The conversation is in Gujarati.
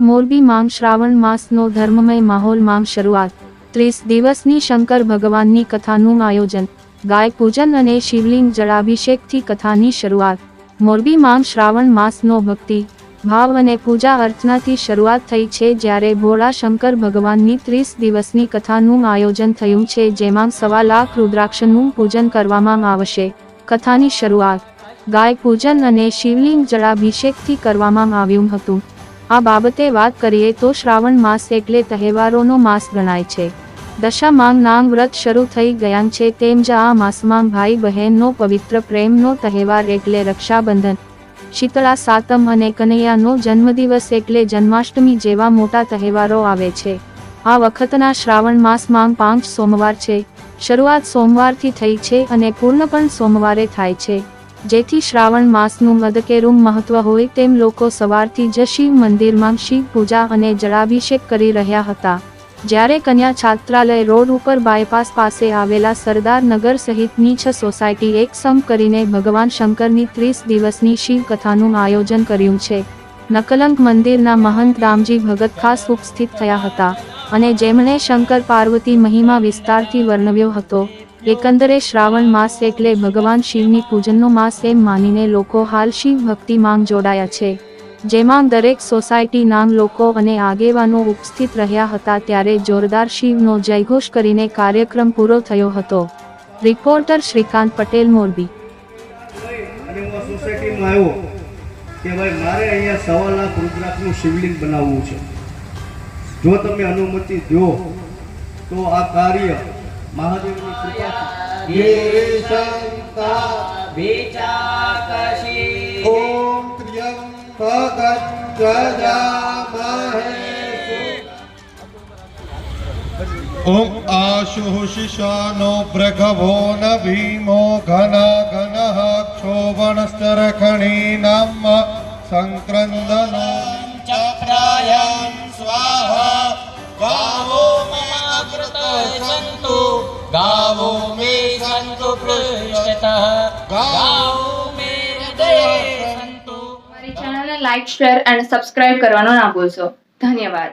મોરબી માંગ શ્રાવણ માસનો ધર્મમય માહોલ માંગ શરૂઆત. ત્રીસ દિવસની શંકર ભગવાનની કથાનું આયોજન. ગાય પૂજન અને શિવલિંગ જળાભિષેકથી કથાની શરૂઆત. મોરબી માંગ શ્રાવણ માસનો ભક્તિ, ભાવ અને પૂજા અર્ચનાથી શરૂઆત થઈ છે જ્યારે ભોળા શંકર ભગવાનની ત્રીસ દિવસની કથાનું આયોજન થયું છે જેમાં સવા લાખ રુદ્રાક્ષનું પૂજન કરવામાં આવશે. કથાની શરૂઆત. ગાય પૂજન અને શિવલિંગ જળાભિષેકથી કરવામાં આવ્યું હતું. આ બાબતે વાત કરીએ તો શ્રાવણ માસ એટલે તહેવારોનો માસ ગણાય છે. દશામાંગ નામ વ્રત શરૂ થઈ ગયા છે તેમ જ આ માસમાં ભાઈ બહેનનો પવિત્ર પ્રેમનો તહેવાર એટલે રક્ષાબંધન. શીતળા, સાતમ અને કનૈયાનો જન્મદિવસ એટલે જન્માષ્ટમી જેવા મોટા તહેવારો આવે છે. આ વખતના શ્રાવણ માસમાં પાંચ સોમવાર છે. શરૂઆત સોમવારથી થઈ છે અને પૂર્ણ પણ સોમવારે થાય છે. જેથી શ્રાવણ માસનું મદકેરું મહત્વ હોય તેમ લોકો સવારથી જ શિવ મંદિરમાં શિવ પૂજા અને જળાભિષેક કરી રહ્યા હતા. જ્યારે કન્યા છાત્રાલય રોડ ઉપર બાયપાસ પાસે આવેલા સરદાર નગર સહિતની છ સોસાયટી એક સમ કરીને ભગવાન શંકરની ત્રીસ દિવસની શિવ કથાનું આયોજન કર્યું છે. નકલંક મંદિરના મહંત રામજી ભગત ખાસ ઉપસ્થિત થયા હતા અને જેમણે શંકર પાર્વતી મહિમા વિસ્તારથી વર્ણવ્યો હતો. એકંદરે શ્રાવણ માસ એટલે ભગવાન શિવની પૂજનનો માસ એમ માનીને લોકો હાલ શિવ ભક્તિ માંગ જોડાયા છે. જેમાં દરેક સોસાયટીના લોકો અને આગેવાનો ઉપસ્થિત રહ્યા હતા ત્યારે જોરદાર શિવનો જયઘોષ કરીને કાર્યક્રમ પૂરો થયો હતો. રિપોર્ટર શ્રીકાંત પટેલ, મોરબી. તો આ કાર્ય મહાદેવની કૃપાથી. નિશંકા વિચાકશી. ઓમ ત્ર્યંબકં ગજામહે ઓમ આશુ શિશાનો ભૃગવો ન ભીમો ઘન ઘન ક્ષોભણસ્તરખણી નામ સંક્રંદનો ચપ્રાયણ સંતો સંતુ પૃષ્ઠતઃ ગાવો મે હૃદયે સંતુ અમારી ચેનલને લાઈક શેર અને સબસ્ક્રાઇબ કરવાનો ના ભૂલશો. ધન્યવાદ.